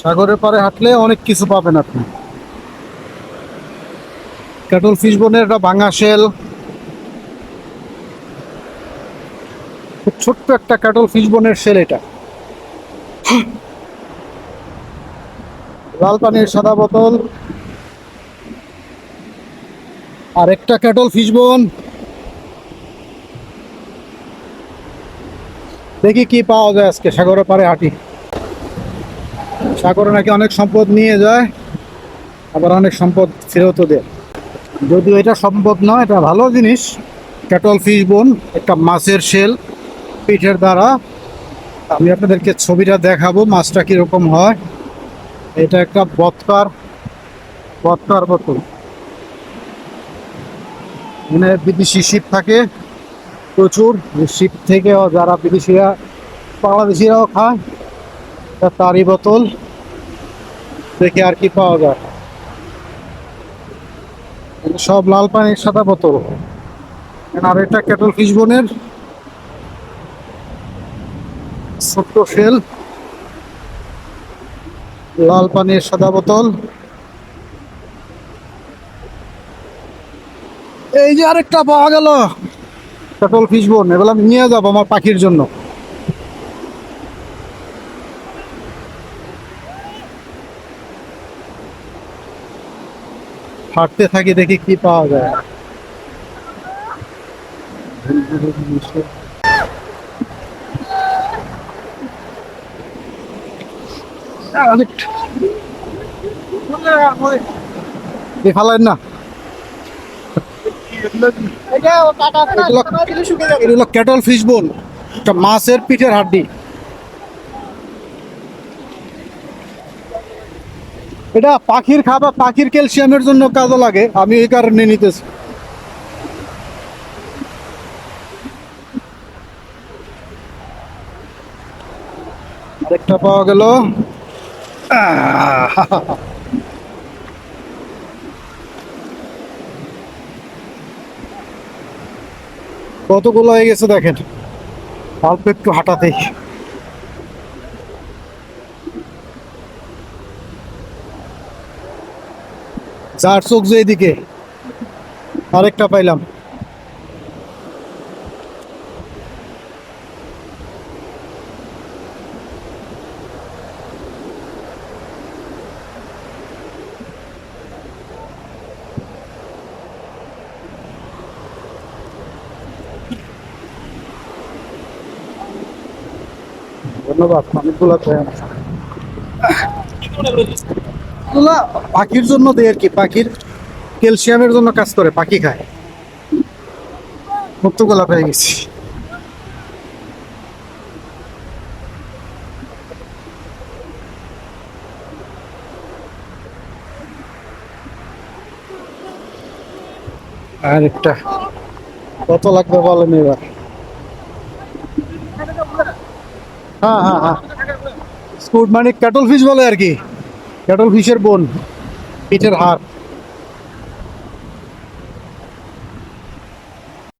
সাগরের পাড়ে হাঁটলে অনেক কিছু পাবেন আপনি। ক্যাটল ফিশ বনের একটা ভাঙা শেল ছোট্ট একটা ক্যাটল ফিশ বনের শেল এটা। লাল পানির সাদা বোতল। আর একটা ক্যাটল ফিশ বোন দেখি কি পাওয়া যায় আজকে সাগরের পাড়ে হাঁটি। সাগরে নাকি অনেক সম্পদ নিয়ে যায়, আবার অনেক সম্পদ ফেরতও দেয়। যদিও এটা সম্পদ নয়, এটা ভালো জিনিস। ক্যাটল, ফিশ, বোন, একটা মাছের শেল, পিঠের দ্বারা। আমি আপনাদেরকে ছবিটা দেখাবো, মাছটা কীরকম হয়। এটা একটা বৎকার বৎকার বোতল। এখানে বিদেশি শিপ থাকে, প্রচুর। শিপ থেকে যারা বিদেশিরা, বাংলাদেশিরাও খায় তারই বোতল। দেখে আর কি পাওয়া যায়। সব লাল পানির সাদা বোতল। আর এটা ক্যাটল ফিশ বোনের। ছোট্ট শেল লাল পানির সাদা বোতল। এই যে আরেকটা পাওয়া গেল। ক্যাটল ফিশ বোন আমি নিয়ে যাব আমার পাখির জন্য। হাঁটতে থাকি দেখি কি পাওয়া যায়। না। এগুলো ক্যাটল ফিশ বোন মাছের পিঠের হাড্ডি। এটা পাখির খাবার, পাখির ক্যালসিয়ামের জন্য কাজে লাগে। আমি এই কারণে নিতেছি। আরেকটা পাওয়া গেল। কতগুলো হয়ে গেছে দেখেন। অল্প একটু হাঁটাতেই। চার চোখ যে এদিকে আরেকটা পাইলাম। ধন্যবাদ অনেকগুলো এগুলা পাখির জন্য দেয় আর কি, পাখির ক্যালসিয়ামের জন্য কাজ করে, পাখি খায়। মুক্ত গোলাপ হয়ে গেছি। আর একটা কত লাগবে বলেন এবার? হ্যাঁ হ্যাঁ হ্যাঁ। স্কুট মানে ক্যাটল ফিশ বলে আর কি। ক্যাটল ফিশের বোন পিঠের হাড়।